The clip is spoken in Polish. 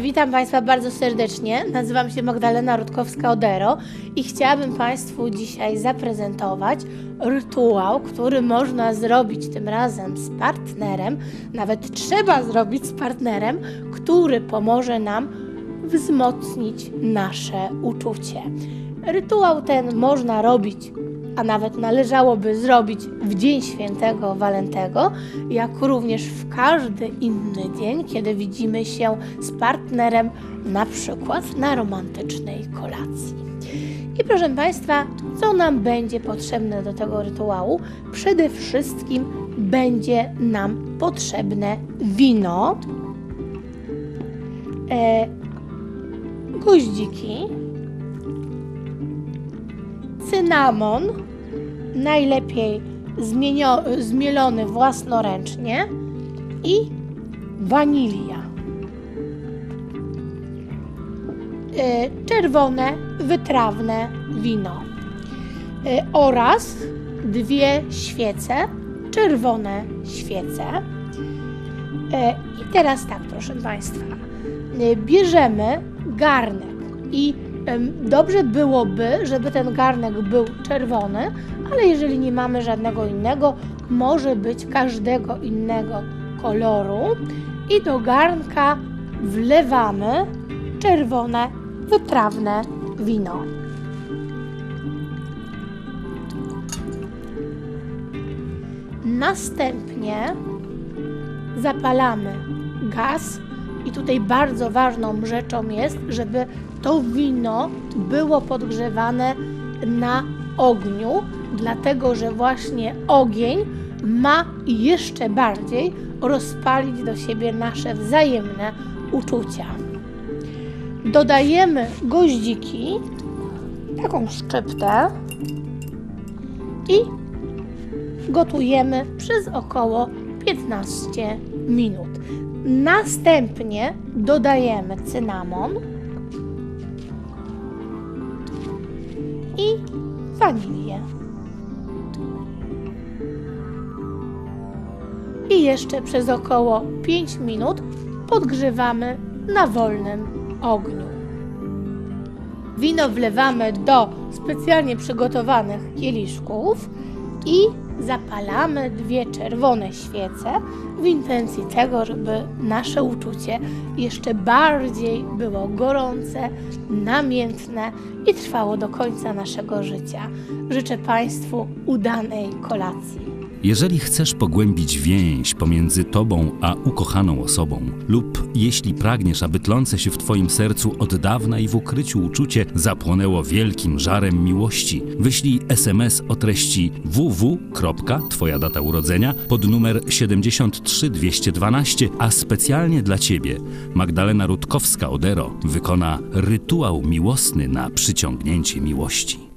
witam Państwa bardzo serdecznie. Nazywam się Magdalena Rutkowska-Odero i chciałabym Państwu dzisiaj zaprezentować rytuał, który można zrobić tym razem z partnerem, nawet trzeba zrobić z partnerem, który pomoże nam wzmocnić nasze uczucie. Rytuał ten można robić a nawet należałoby zrobić w Dzień Świętego Walentego, jak również w każdy inny dzień, kiedy widzimy się z partnerem, na przykład na romantycznej kolacji. I proszę Państwa, co nam będzie potrzebne do tego rytuału? Przede wszystkim będzie nam potrzebne wino, e, cynamon, najlepiej zmienio- zmielony własnoręcznie i wanilia. E, czerwone, wytrawne wino e, oraz dwie świece, czerwone świece. E, I teraz tak, proszę Państwa, bierzemy garnek i Dobrze byłoby, żeby ten garnek był czerwony, ale jeżeli nie mamy żadnego innego, może być każdego innego koloru. I do garnka wlewamy czerwone, wytrawne wino. Następnie zapalamy gaz i tutaj bardzo ważną rzeczą jest, żeby to wino było podgrzewane na ogniu, dlatego że właśnie ogień ma jeszcze bardziej rozpalić do siebie nasze wzajemne uczucia. Dodajemy goździki, taką szczyptę i gotujemy przez około 15 minut. Następnie dodajemy cynamon i wanilię. I jeszcze przez około 5 minut podgrzewamy na wolnym ogniu. Wino wlewamy do specjalnie przygotowanych kieliszków i zapalamy dwie czerwone świece w intencji tego, żeby nasze uczucie jeszcze bardziej było gorące, namiętne i trwało do końca naszego życia. Życzę Państwu udanej kolacji. Jeżeli chcesz pogłębić więź pomiędzy tobą a ukochaną osobą, lub jeśli pragniesz, aby tlące się w twoim sercu od dawna i w ukryciu uczucie zapłonęło wielkim żarem miłości, wyślij SMS o treści. Twoja data urodzenia pod numer 73212, a specjalnie dla ciebie Magdalena Rutkowska-Odero wykona rytuał miłosny na przyciągnięcie miłości.